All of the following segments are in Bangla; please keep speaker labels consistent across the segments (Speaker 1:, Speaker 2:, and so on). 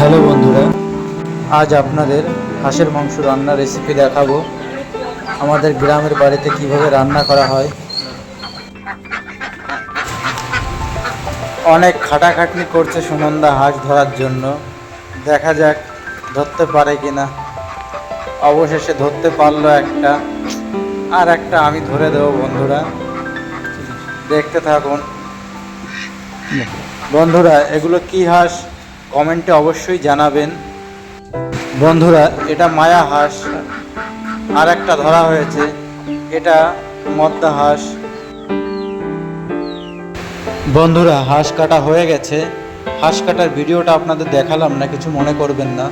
Speaker 1: হ্যালো বন্ধুরা, আজ আপনাদের হাঁসের মাংস রান্নার রেসিপি দেখাবো। আমাদের গ্রামের বাড়িতে কীভাবে রান্না করা হয়। অনেক খাটাখাটনি করছে সুনন্দা হাঁস ধরার জন্য। দেখা যাক ধরতে পারে কিনা। অবশেষে ধরতে পারল একটা। আর একটা আমি ধরে দেবো বন্ধুরা। দেখতে থাকুন। বন্ধুরা, এগুলো কি হাঁস? কমেন্টে অবশ্যই জানাবেন। বন্ধুরা, এটা মায়া হাঁস। আর একটা ধরা হয়েছে, এটা মদ্দা হাঁস। বন্ধুরা, হাঁস কাটা হয়ে গেছে। হাঁস কাটার ভিডিওটা আপনাদের দেখালাম না, কিছু মনে করবেন না।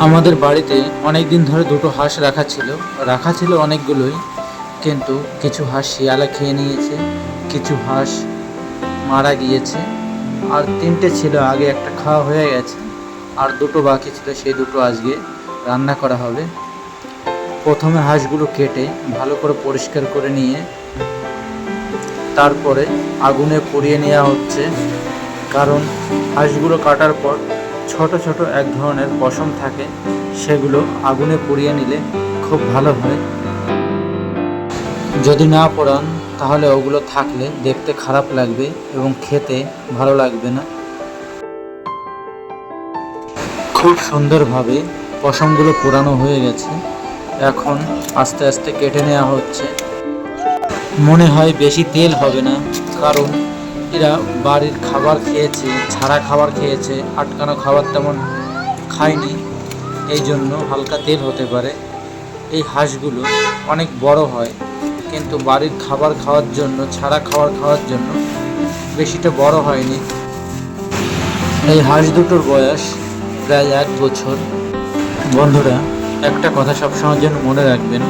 Speaker 1: আমাদের বাড়িতে অনেক দিন ধরে দুটো হাঁস রাখা ছিল। রাখা ছিল অনেকগুলোই, কিন্তু কিছু হাঁস শিয়ালা খেয়ে নিয়েছে, কিছু হাঁস মারা গিয়েছে। আর তিনটে ছিল, আগে একটা খাওয়া হয়ে গেছে, আর দুটো বাকি ছিল, সেই দুটো আজকে রান্না করা হবে। প্রথমে হাঁসগুলো কেটে ভালো করে পরিষ্কার করে নিয়ে, তারপরে আগুনে পুড়িয়ে নেওয়া হচ্ছে। কারণ হাঁসগুলো কাটার পর ছোট ছোট এক ধরনের পশম থাকে, সেগুলো আগুনে পুড়িয়ে নিলে খুব ভালো হয়। যদি না পোড়ান তাহলে ওগুলো থাকলে দেখতে খারাপ লাগবে এবং খেতে ভালো লাগবে না। খুব সুন্দরভাবে পশমগুলো পোড়ানো হয়ে গেছে। এখন আস্তে আস্তে কেটে নেওয়া হচ্ছে। মনে হয় বেশি তেল হবে না, কারণ এরা বাড়ির খাবার খেয়েছে, ছাড়া খাবার খেয়েছে, আটকানো খাবার তেমন খায়নি। এই জন্য হালকা তেল হতে পারে। এই হাঁসগুলো অনেক বড় হয়। কিন্তু বাড়ির খাবার খাওয়ার জন্য, ছাড়া খাবার খাওয়ার জন্য বেশিটা বড় হয়নি। এই হাঁস দুটোর বয়স প্রায় এক বছর। বন্ধুরা, একটা কথা সবসময়ের জন্য মনে রাখবেন,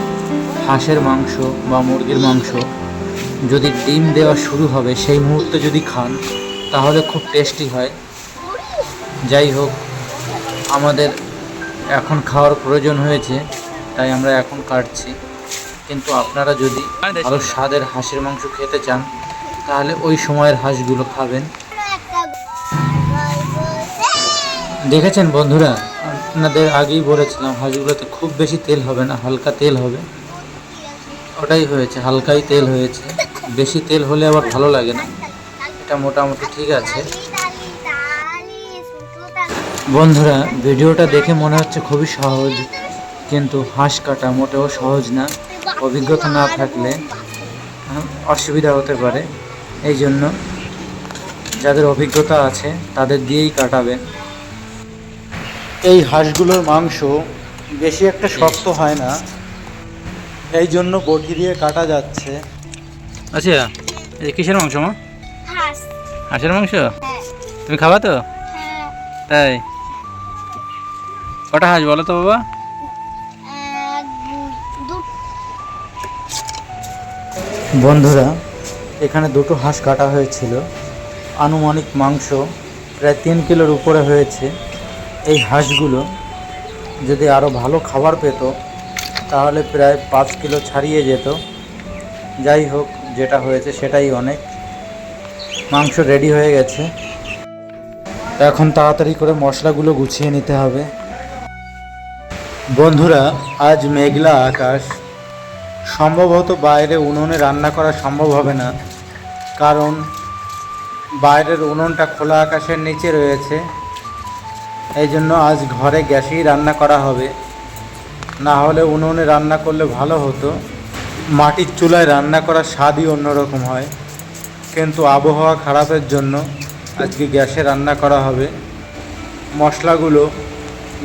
Speaker 1: হাঁসের মাংস বা মুরগির মাংস যদি ডিম দেওয়া শুরু হবে, সেই মুহূর্তে যদি খান, তাহলে খুব টেস্টি হয়। যাই হোক, আমাদের এখন খাওয়ার প্রয়োজন হয়েছে, তাই আমরা এখন কাটছি। কিন্তু আপনারা যদি আরও স্বাদের হাঁসের মাংস খেতে চান, তাহলে ওই সময়ের হাঁসগুলো খাবেন। দেখেছেন বন্ধুরা? আপনাদের আগেই বলেছিলাম, হাঁসগুলোতে খুব বেশি তেল হবে না, হালকা তেল হবে। ওটাই হয়েছে, হালকাই তেল হয়েছে। বেশি তেল হলে আবার ভালো লাগে না। এটা মোটামুটি ঠিক আছে। বন্ধুরা, ভিডিওটা দেখে মনে হচ্ছে খুবই সহজ, কিন্তু হাঁস কাটা মোটেও সহজ না। অভিজ্ঞতা না থাকলে অসুবিধা হতে পারে। এই জন্য যাদের অভিজ্ঞতা আছে তাদের দিয়েই কাটাবেন। এই হাঁসগুলোর মাংস বেশি একটা শক্ত হয় না। এই জন্য বটি দিয়ে কাটা যাচ্ছে। আচ্ছা এই কিসের মাংস মা? হাঁসের মাংস?
Speaker 2: হ্যাঁ।
Speaker 1: তুমি খাবা তো?
Speaker 2: হ্যাঁ।
Speaker 1: তাই? কটা হাঁস বলো তো বাবা? বন্ধুরা এখানে দুটো হাঁস কাটা হয়েছিল। আনুমানিক মাংস প্রায় তিন কিলোর উপরে হয়েছে। এই হাঁসগুলো যদি আরও ভালো খাবার পেত তাহলে প্রায় পাঁচ কিলো ছাড়িয়ে যেত। যাই হোক যেটা হয়েছে সেটাই অনেক। মাংস রেডি হয়ে গেছে। এখন তাড়াতাড়ি করে মশলাগুলো গুছিয়ে নিতে হবে। বন্ধুরা আজ মেঘলা আকাশ। সম্ভবত বাইরে উনুনে রান্না করা সম্ভব হবে না, কারণ বাইরের উনুনটা খোলা আকাশের নিচে রয়েছে। এই জন্য আজ ঘরে গ্যাসেই রান্না করা হবে। না হলে উনুনে রান্না করলে ভালো হতো। মাটির চুলায় রান্না করার স্বাদই অন্যরকম হয়। কিন্তু আবহাওয়া খারাপের জন্য আজকে গ্যাসে রান্না করা হবে। মশলাগুলো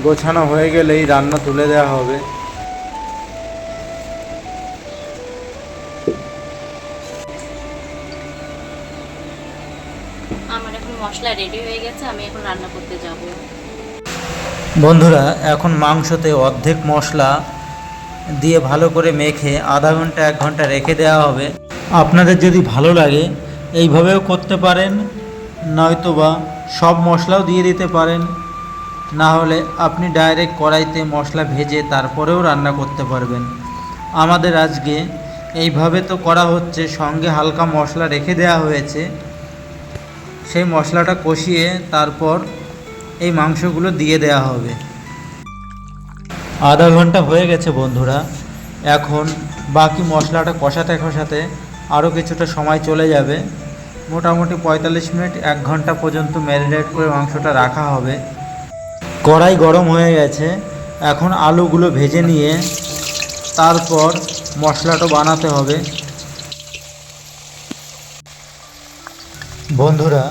Speaker 1: গোছানো হয়ে গেলেই রান্না তুলে দেওয়া হবে।
Speaker 3: মশলা রেডি হয়ে গেছে, আমি এখন রান্না করতে যাব।
Speaker 1: বন্ধুরা, এখন মাংসতে অর্ধেক মশলা দিয়ে ভালো করে মেখে আধা ঘণ্টা, এক ঘণ্টা রেখে দেওয়া হবে। আপনাদের যদি ভালো লাগে, এইভাবেও করতে পারেন নয়তো বা সব মশলাও দিয়ে দিতে পারেন। না হলে আপনি ডাইরেক্ট কড়াইতে মশলা ভেজে তারপরেও রান্না করতে পারবেন। আমাদের আজকে এইভাবে তো করা হচ্ছে, সঙ্গে হালকা মশলা রেখে দেওয়া হয়েছে। সেই মশলাটা কষিয়ে তারপর এই মাংসগুলো দিয়ে দেওয়া হবে। আধা ঘণ্টা হয়ে গেছে বন্ধুরা। এখন বাকি মশলাটা কষাতে কষাতে আরও কিছুটা সময় চলে যাবে। মোটামুটি পঁয়তাল্লিশ মিনিট, এক ঘণ্টা পর্যন্ত ম্যারিনেট করে মাংসটা রাখা হবে। কড়াই গরম হয়ে গেছে। এখন আলুগুলো ভেজে নিয়ে তারপর মশলাটা বানাতে হবে। বন্ধুরা,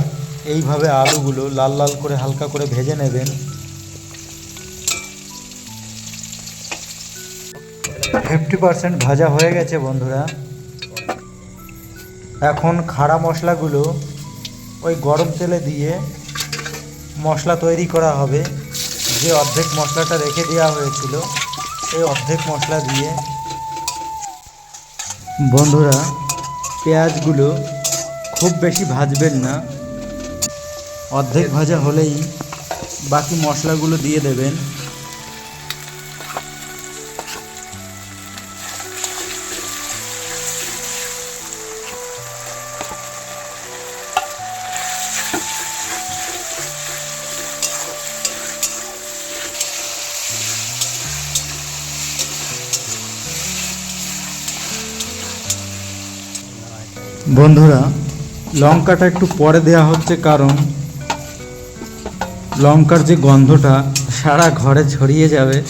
Speaker 1: এইভাবে আলুগুলো লাল লাল করে হালকা করে ভেজে নেবেন। ফিফটি পার্সেন্ট ভাজা হয়ে গেছে বন্ধুরা। এখন খাড়া মশলাগুলো ওই গরম তেলে দিয়ে মশলা তৈরি করা হবে। যে অর্ধেক মশলাটা রেখে দেওয়া হয়েছিল, সেই অর্ধেক মশলা দিয়ে বন্ধুরা, পেঁয়াজগুলো খুব বেশি ভাজবেন না। অর্ধেক ভাজা হলেই বাকি মশলাগুলো দিয়ে দেবেন। বন্ধুরা লঙ্কাটা একটু পরে দেওয়া হচ্ছে কারণ লঙ্কার যে গন্ধটা সারা ঘরে ছড়িয়ে যাবে,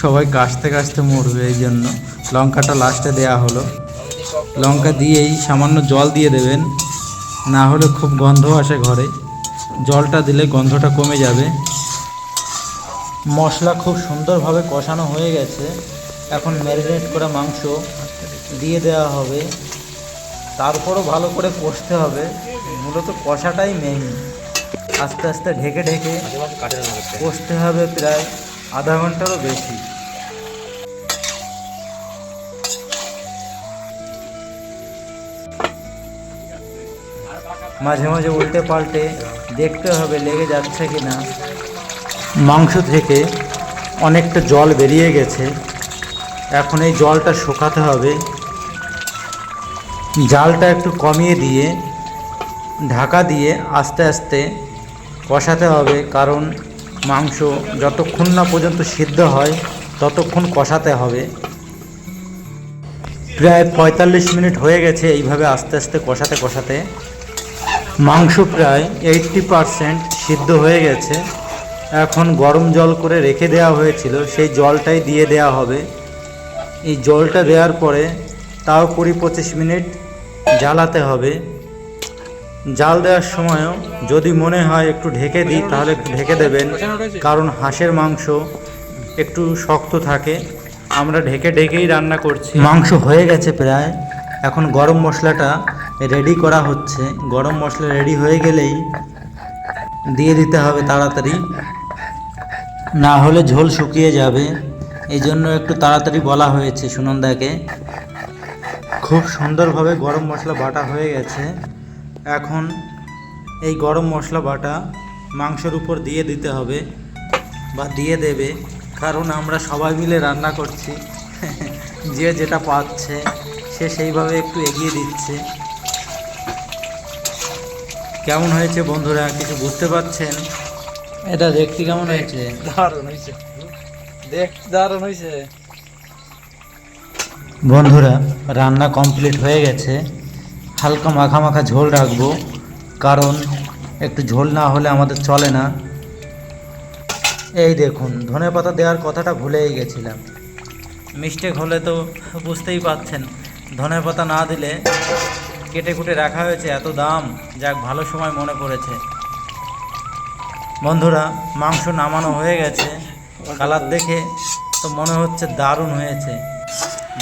Speaker 1: সবাই কাশতে কাশতে মরবে এই জন্য। লঙ্কাটা লাস্টে দেওয়া হলো। লঙ্কা দিয়েই সামান্য জল দিয়ে দেবেন, না হলে খুব গন্ধ আসে ঘরে। জলটা দিলে গন্ধটা কমে যাবে। মশলা খুব সুন্দরভাবে কষানো হয়ে গেছে। এখন ম্যারিনেট করা মাংস দিয়ে দেওয়া হবে। তারপরও ভালো করে কষতে হবে। মূলত কষাটাই মেইন আস্তে আস্তে ঢেকে ঢেকে কষতে হবে প্রায় আধা ঘন্টারও বেশি। মাঝে মাঝে উল্টে পাল্টে দেখতে হবে লেগে যাচ্ছে কি না মাংস থেকে অনেকটা জল বেরিয়ে গেছে। এখন এই জলটা শুকাতে হবে। জালটা একটু কমিয়ে দিয়ে, ঢাকা দিয়ে আস্তে আস্তে কষাতে হবে, কারণ মাংস যতক্ষণ না পর্যন্ত সিদ্ধ হয়, ততক্ষণ কষাতে হবে। প্রায় পঁয়তাল্লিশ মিনিট হয়ে গেছে এইভাবে আস্তে আস্তে কষাতে কষাতে। মাংস প্রায় এইটটি পারসেন্ট সিদ্ধ হয়ে গেছে। এখন গরম জল করে রেখে দেওয়া হয়েছিল, সেই জলটাই দিয়ে দেওয়া হবে। এই জলটা দেওয়ার পরে তাও কুড়ি পঁচিশ মিনিট জ্বালাতে হবে। জাল দেওয়ার সময়ও যদি মনে হয় একটু ঢেকে দিই, তাহলে একটু ঢেকে দেবেন। কারণ হাঁসের মাংস একটু শক্ত থাকে। আমরা ঢেকে ঢেকেই রান্না করছি। মাংস হয়ে গেছে প্রায়। এখন গরম মশলাটা রেডি করা হচ্ছে। গরম মশলা রেডি হয়ে গেলেই দিয়ে দিতে হবে তাড়াতাড়ি। না হলে ঝোল শুকিয়ে যাবে। এই জন্য একটু তাড়াতাড়ি বলা হয়েছে সুনন্দাকে। খুব সুন্দরভাবে গরম মশলা বাটা হয়ে গেছে। এখন এই গরম মশলা বাটা মাংসের উপর দিয়ে দিতে হবে বা দিয়ে দেবে। কারণ আমরা সবাই মিলে রান্না করছি। যে যেটা পাচ্ছে সে সেইভাবে একটু এগিয়ে দিচ্ছে। কেমন হয়েছে বন্ধুরা কিছু বুঝতে পারছেন? এটা দেখতে কেমন হয়েছে?
Speaker 4: দারুণ হয়েছে। দেখ দারুণ হয়েছে।
Speaker 1: বন্ধুরা, রান্না কমপ্লিট হয়ে গেছে। হালকা মাখা মাখা ঝোল রাখব, কারণ একটু ঝোল না হলে আমাদের চলে না। এই দেখুন, ধনে পাতা দেওয়ার কথাটা ভুলেই গেছিলাম। মিস্টেক হলে তো বুঝতেই পাচ্ছেন, ধনে পাতা না দিলে কেটে কুটে রাখা হয়েছে এত দাম, যাক ভালো সময় মনে পড়েছে। বন্ধুরা, মাংস নামানো হয়ে গেছে। কালার দেখে তো মনে হচ্ছে দারুণ হয়েছে।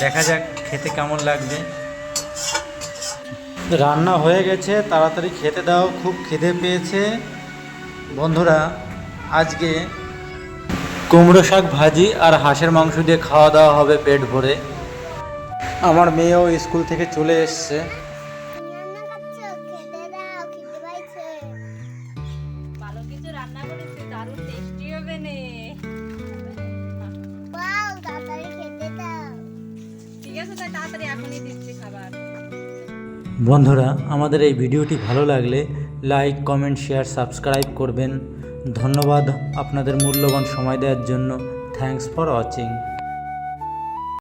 Speaker 1: দেখা যাক খেতে কেমন লাগবে রান্না হয়ে গেছে, তাড়াতাড়ি খেতে দাও, খুব খিদে পেয়েছে। বন্ধুরা, আজকে কুমড়ো শাক ভাজি আর হাঁসের মাংস দিয়ে খাওয়া দাওয়া হবে পেট ভরে। আমার মেয়েও স্কুল থেকে চলে এসছে। বন্ধুরা, আমাদের এই ভিডিওটি ভালো লাগলে লাইক, কমেন্ট, শেয়ার, সাবস্ক্রাইব করবেন। ধন্যবাদ আপনাদের মূল্যবান সময় দেওয়ার জন্য। Thanks for watching.